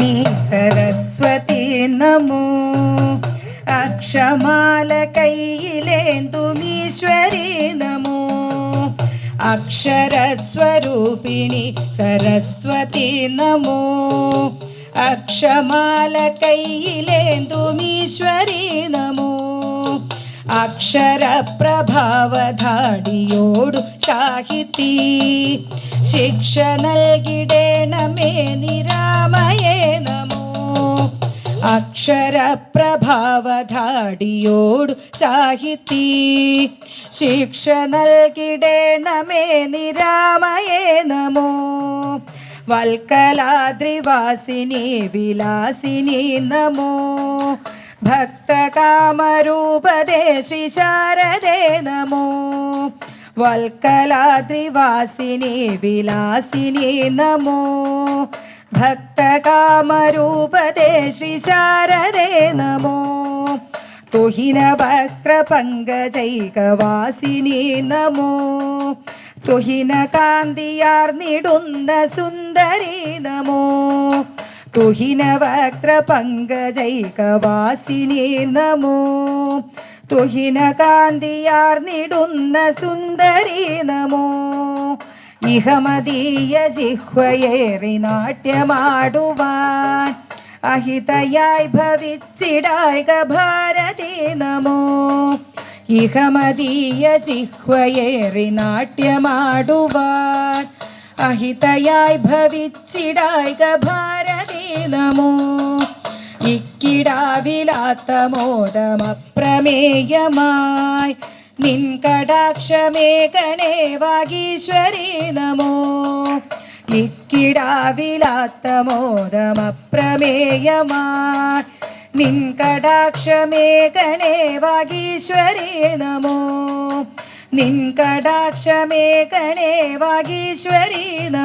नी सरस्वती नमो अक्षमालकैलेन्दुमीश्वरी नमो अक्षरस्वरूपिणि सरस्वती नमो अक्षमालकैलेन्दुमीश्वरी नमो अक्षरप्रभावधाडियोडु साहिती शिक्षणल्गिडे नमेनि അക്ഷരപ്രഭാവധാടിയോടു സാഹിതി ശിക്ഷ നൽകിടേണമേ നിരാമയേ നമോ. വൽക്കലാദ്രിവാസിനി വിലാസിനി നമോ. ഭക്തകാമരൂപദേശി ശ്രീ ശാരദേ നമോ. വൽക്കലാദ്രിവാസിനി വിലാസിനി നമോ. ഭക്തകാമരൂപദേ ശ്രീ ശാരദേ നമോ. തുഹിനവക്രപങ്കജൈകവാസിനി നമോ. തുഹിന കാന്തിയാർന്നിടുന്ന സുന്ദരി നമോ. തുഹിനവക്രപങ്കജൈകവാസിനി നമോ. തുഹിന കാന്തിയാർന്നിടുന്ന സുന്ദരി നമോ. ഇഹമതീയ ജിഹ്വയേറി നാട്യമാടുവാൻ അഹിതയായി ഭവിച്ചിടായക ഭാരതി നമോ. ഇഹമതീയ ജിഹ്വയേറി നാട്യമാടുവാൻ അഹിതയായി ഭവിച്ചിടായക ഭാരതി നമോ. ഇക്കിടാവിലാത്ത മോദമപ്രമേയമായി നിൻ കണേ വാഗീശ്വരി നമോ. നിക്കിടാവിലാത്ത മോദമപ്രമേയമായി നിൻ കണേ വാഗീശ്വരി നമോ. നിൻ കണേ വാഗീശ്വരി നമോ